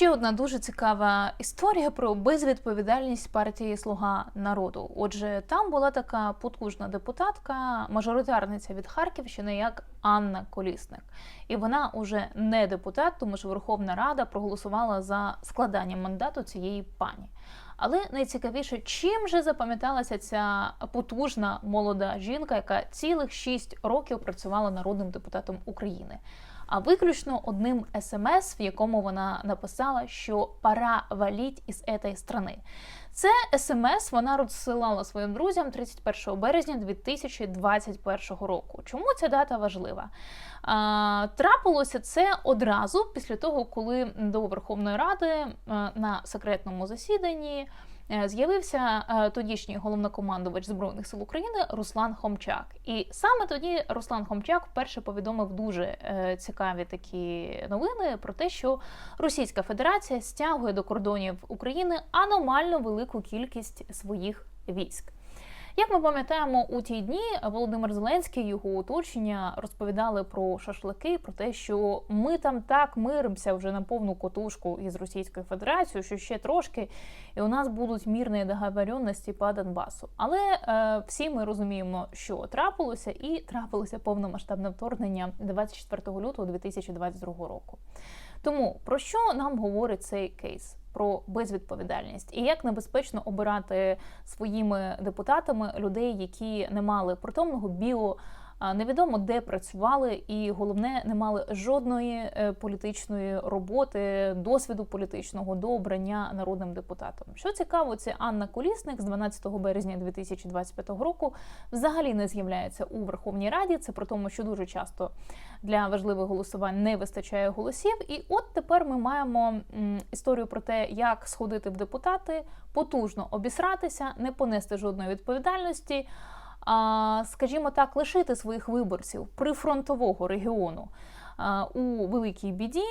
Ще одна дуже цікава історія про безвідповідальність партії Слуга народу. Отже, там була така потужна депутатка, мажоритарниця від Харківщини, як Анна Колісник. І вона уже не депутат, тому що Верховна Рада проголосувала за складання мандату цієї пані. Але найцікавіше, чим же запам'яталася ця потужна молода жінка, яка цілих шість років працювала народним депутатом України. А виключно одним смс, в якому вона написала, що пора валіть із цієї страни. Це смс вона розсилала своїм друзям 31 березня 2021 року. Чому ця дата важлива? А, трапилося це одразу після того, коли до Верховної Ради е, на секретному засіданні е, з'явився е, тодішній головнокомандувач збройних сил України Руслан Хомчак. І саме тоді Руслан Хомчак вперше повідомив дуже цікаві такі новини про те, що Російська Федерація стягує до кордонів України аномально велику кількість своїх військ. Як ми пам'ятаємо, у ті дні Володимир Зеленський і його оточення розповідали про шашлики, про те, що ми там так миримося вже на повну котушку із Російською Федерацією, що ще трошки, і у нас будуть мірні договоренності по Донбасу. Але е, всі ми розуміємо, що трапилося, і трапилося повномасштабне вторгнення 24 лютого 2022 року. Тому про що нам говорить цей кейс? Про безвідповідальність і як небезпечно обирати своїми депутатами людей, які не мали притомного біо, невідомо де працювали, і головне, не мали жодної е, політичної роботи, досвіду політичного до обрання народним депутатом. Що цікаво, це Анна Колісник з 12 березня 2025 року взагалі не з'являється у Верховній Раді. Це при тому, що дуже часто для важливих голосувань не вистачає голосів. І от тепер ми маємо історію про те, як сходити в депутати, потужно обісратися, не понести жодної відповідальності. А, скажімо так, лишити своїх виборців прифронтового регіону у великій біді.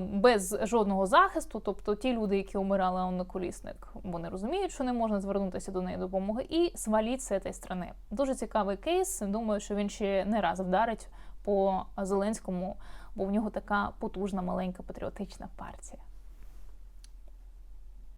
Без жодного захисту, тобто ті люди, які умирали Колісник, вони розуміють, що не можна звернутися до неї допомоги, і сваліть з цієї страни. Дуже цікавий кейс. Думаю, що він ще не раз вдарить по Зеленському, бо в нього така потужна маленька патріотична партія.